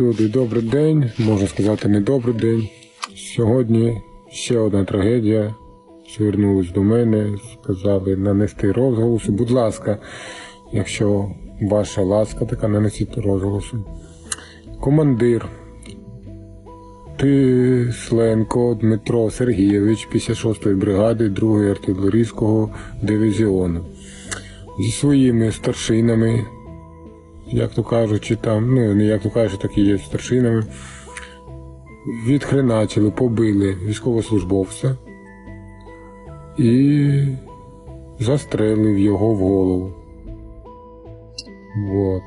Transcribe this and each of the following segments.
Люди, добрий день, можна сказати, не добрий день. Сьогодні ще одна трагедія. Звернулись до мене, сказали нанести розголоси. Будь ласка, якщо ваша ласка така, нанесіть розголоси. Командир Тисленко Дмитро Сергійович 56-ї бригади 2-ї артилерійського дивізіону. Зі своїми старшинами як то кажуть, чи там, ну не як то кажуть, так і є старшинами. Відхреначили, побили військовослужбовця і застрелив його в голову. Вот.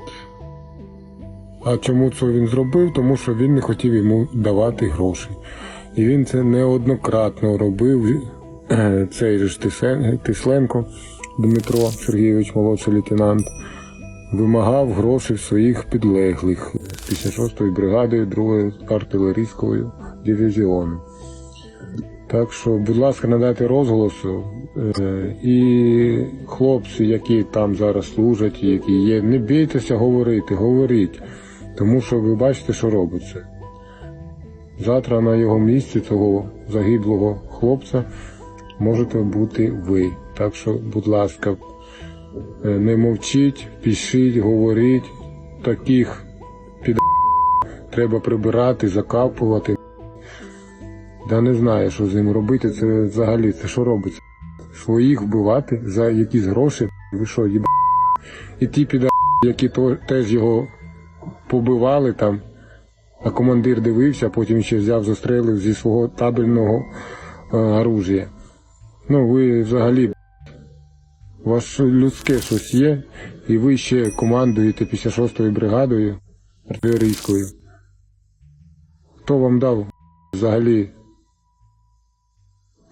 А чому це він зробив? Тому що він не хотів йому давати гроші. І він це неоднократно робив. Цей же ж Тисленко Дмитро Сергійович, молодший лейтенант вимагав грошей в своїх підлеглих з 56-ї бригади 2-ї артилерійського дивізіону. Так що, будь ласка, надайте розголосу. Е, І хлопці, які там зараз служать, які є, не бійтеся говорити, говоріть. Тому що ви бачите, що робиться. Завтра на його місці цього загиблого хлопця можете бути ви. Так що, будь ласка, не мовчіть, пишіть, говоріть. Таких під треба прибирати, закапувати. Да не знаю, що з ним робити. Це взагалі це що робиться? Своїх вбивати за якісь гроші. Ви що, їба? І ті піда, які то, теж його побивали там, а командир дивився, потім ще взяв, застрелив зі свого табельного е, оружия. Ну, ви взагалі у вас людське щось є, і ви ще командуєте 56-ю бригадою артилерійською. Хто вам дав взагалі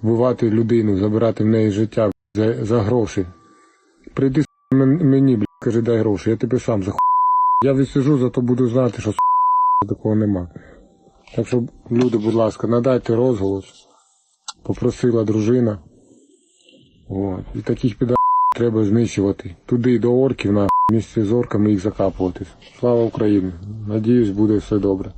вбивати людину, забирати в неї життя за, за гроші? Прийди мені, блядь, кажи, дай гроші, я тебе сам за Я відсижу, зато буду знати, що такого нема. Так що, люди, будь ласка, надайте розголос. Попросила дружина. От. І таких піда треба знищувати. Туди до орків на місце з орками їх закапувати. Слава Україні! Надіюсь, буде все добре.